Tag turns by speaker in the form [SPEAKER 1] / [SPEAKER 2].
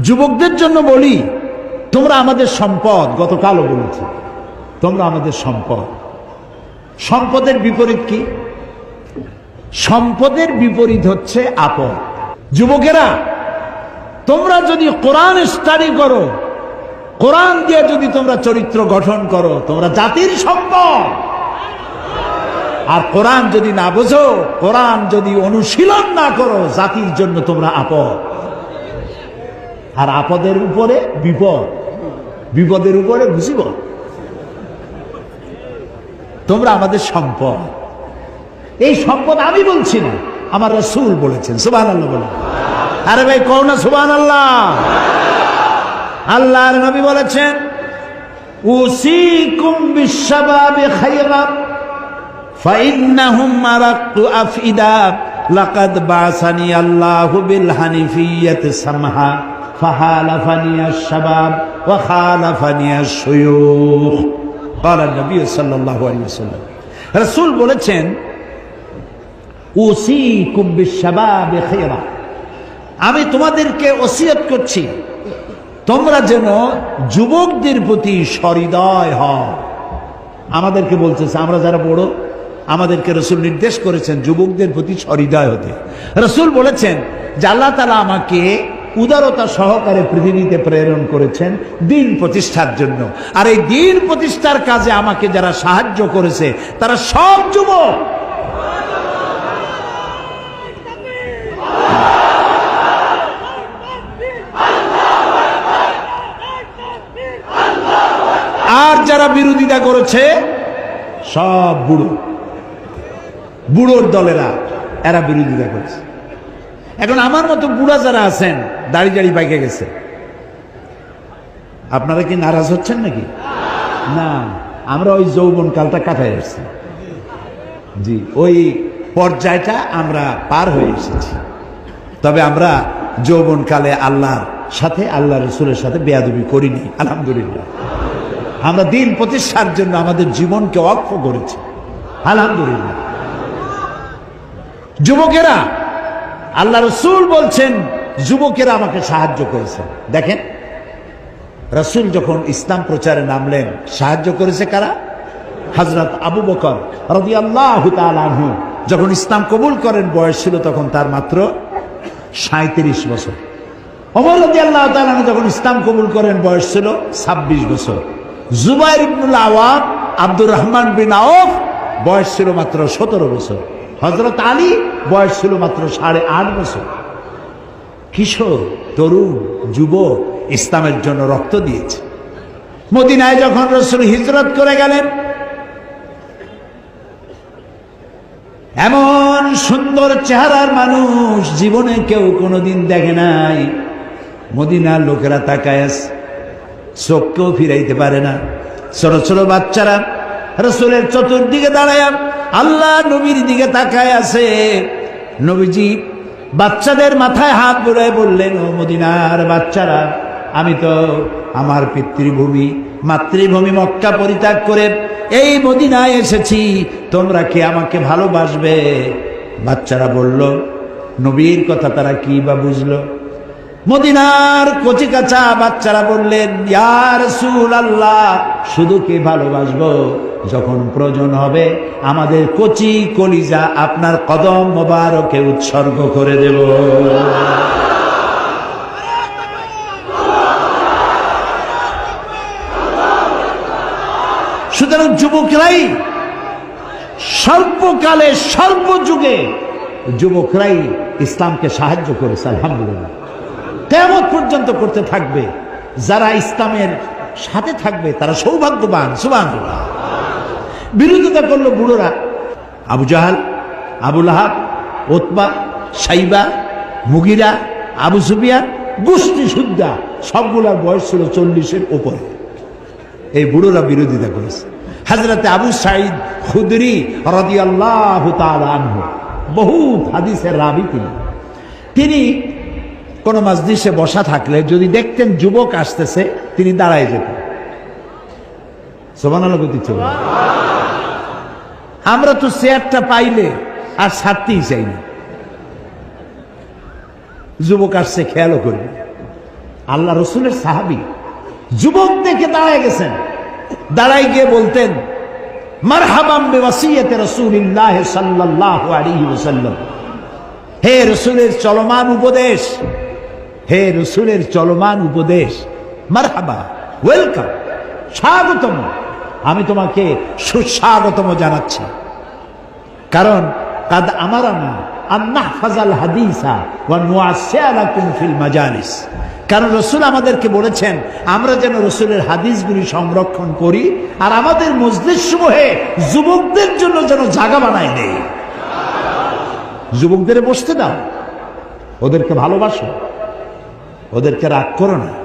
[SPEAKER 1] যুবকদের জন্য বলি, তোমরা আমাদের সম্পদ, গতকালও বলেছি, তোমরা আমাদের সম্পদ। সম্পদের বিপরীত কি? সম্পদের বিপরীত হচ্ছে আপদ। যুবকেরা, তোমরা যদি কোরআন স্টাডি করো, কোরআন দিয়ে যদি তোমরা চরিত্র গঠন করো, তোমরা জাতির সম্পদ। আর কোরআন যদি না বোঝো, কোরআন যদি অনুশীলন না করো, জাতির জন্য তোমরা আপদ। আর আপদের উপরে বিপদ বিপদের উপরে বুঝিব তোমরা আমাদের সম্পদ এই সম্পদ আমি বলছি না আমার রসুল বলেছেন সুবাহ আল্লাহ বলেন আরে ভাই কও না সুবাহ আল্লাহ আল্লাহর নবী বলেছেন উসিকুম বিশ্ববাবে খাইরা فإنهم مرقت أفئدة لقد بعثني الله بالحنيفية سمحا فحالفني الشباب وخالفني الشيوخ قال النبي صلى الله عليه وسلم رسول বলেছেন উসিকুম বিশ্ববাবে খাইরা আমি তোমাদেরকে ওসিয়ত করছি তোমরা যেন যুবকদের প্রতি সহৃদয় হও আমাদেরকে বলতেছে আমরা যারা বড় আমাদেরকে রসুল নির্দেশ করেছেন যুবকদের প্রতি সহৃদয় হতে রসুল বলেছেন যে আল্লাহ তালা আমাকে উদারতা সহকারে পৃথিবীতে প্রেরণ করেছেন দিন প্রতিষ্ঠার জন্য। আর এই দিন প্রতিষ্ঠার কাজে আমাকে যারা সাহায্য করেছে, তারা সব যুবক। আর যারা বিরোধিতা করেছে, সব বুড়ো। বুড়োর দলেরা, এরা বিরোধিতা করেছে। এখন আমার মতো বুড়া যারা আছেন দাড়ি দাড়ি পাইকে গেছে। আপনারা কি নারাজ হচ্ছেন নাকি? না, আমরা ওই যৌবন কালটা কাটাই আসছি। জি, ওই পর্যায়টা আমরা পার হয়ে এসেছি। তবে আমরা যৌবন কালে আল্লাহর সাথে, আল্লাহ রসুলের সাথে বেয়াদবি করিনি, আলহামদুলিল্লাহ। আমরা দিন প্রতিষ্ঠার জন্য আমাদের জীবনকে অক্ষ করেছি, আলহামদুলিল্লাহ। যুবকেরা, আল্লাহ রসুল বলছেন যুবকেরা আমাকে সাহায্য করেছে। দেখেন, রসুল যখন ইসলাম প্রচারে নামলেন, সাহায্য করেছে কারা? হজরত আবু বকর রবি আল্লাহ যখন ইসলাম কবুল করেন, বয়স ছিল তখন তার মাত্র সাঁত্রিশ বছর। অমর রবি আল্লাহ যখন ইসলাম কবুল করেন, বয়স ছিল ছাব্বিশ বছর। জুবাইর ইবনুল আওয়াম, আব্দুর রহমান বিন আওফ, বয়স ছিল মাত্র সতেরো বছর। হজরত আলী, বয়স ছিল মাত্র সাড়ে আট বছর। কিশোর, তরুণ, যুবক ইসলামের জন্য রক্ত দিয়েছে। মদিনায় যখন রসুল হিজরত করে গেলেন, এমন সুন্দর চেহারার মানুষ জীবনে কেউ কোনোদিন দেখে নাই। মদিনার লোকেরা তাকায় চোখকেও ফিরাইতে পারে না। ছোট ছোট বাচ্চারা রসুলের চতুর্দিকে দাঁড়ায় আল্লাহ নবীর দিকে তাকায় আছে। নবীজি বাচ্চাদের মাথায় হাত বুড়ায় বললেন, ও মদিনার বাচ্চারা, আমি তো আমার পিতৃভূমি, মাতৃভূমি মক্কা পরিত্যাগ করে এই মদিনায় এসেছি। তোমরা কি আমাকে ভালোবাসবে? বাচ্চারা বলল, নবীর কথা তারা কি বা বুঝলো? মদিনার কচি কাঁচা বাচ্চারা বললেন ইয়ার সুল আল্লাহ শুধু কি ভালোবাসবো? যখন প্রয়োজন হবে, আমাদের কচি কলিজা আপনার কদম মোবারকে উৎসর্গ করে দেব। সুতরাং যুবকরাই স্বল্পকালে সর্বযুগে যুবকরাই ইসলামকে সাহায্য করেছে, আলহামদুলিল্লাহ। কেমন পর্যন্ত করতে থাকবে, যারা ইসলামের সাথে থাকবে, তারা সৌভাগ্যবান সুবান বিরোধিতা করল বুড়োরা, আবু জাহাল আবুল আহাব ওতবা, সাইবা, মুগিরা, আবু সুবিয়ান গোষ্ঠী সুদ্ধা সবগুলার বয়স ছিল চল্লিশের উপরে। এই বুড়োরা বিরোধিতা করেছে। হাজরতে আবু সাইদ খুদরি রদি আল্লাহ বহুত হাদিসের রাবি তিনি। তিনি কোন মসজিদে বসা থাকলে যদি দেখতেন যুবক আসতেছে, তিনি দাঁড়ায় যেতেন। সোমান চলে আমরা তো চেয়ারটা পাইলে আর ছাড়তেই চাই না। যুবক আসছে, খেয়ালও করবে। আল্লাহ রসুলের সাহাবি যুবক দেখে দাঁড়ায় গেছেন। দাঁড়াই গিয়ে বলতেন, মারহাবাম বেওয়াসিয়তে রাসূলিল্লাহ সাল্লাল্লাহু আলাইহি ওয়াসাল্লাম। হে রসুলের চলমান উপদেশ হে রসুলের চলমান উপদেশ। মারহাবা, ওয়েলকাম, স্বাগতম। আমি তোমাকে সুস্বাগতম জানাচ্ছি। কারণ, কাদ আমারানা আন্নাহ ফাজাল হাদিসা ওয়া নুআসিয়ালাকুম ফিল মাজালিস। কারণ রসুল আমাদেরকে বলেছেন, আমরা যেন রসুলের হাদিসগুলি সংরক্ষণ করি আর আমাদের মসজিদ সমূহে যুবকদের জন্য যেন জায়গা বানাই নেই যুবকদের বসতে দাও, ওদেরকে ভালোবাসো। ওদেরকে রাগ করো না।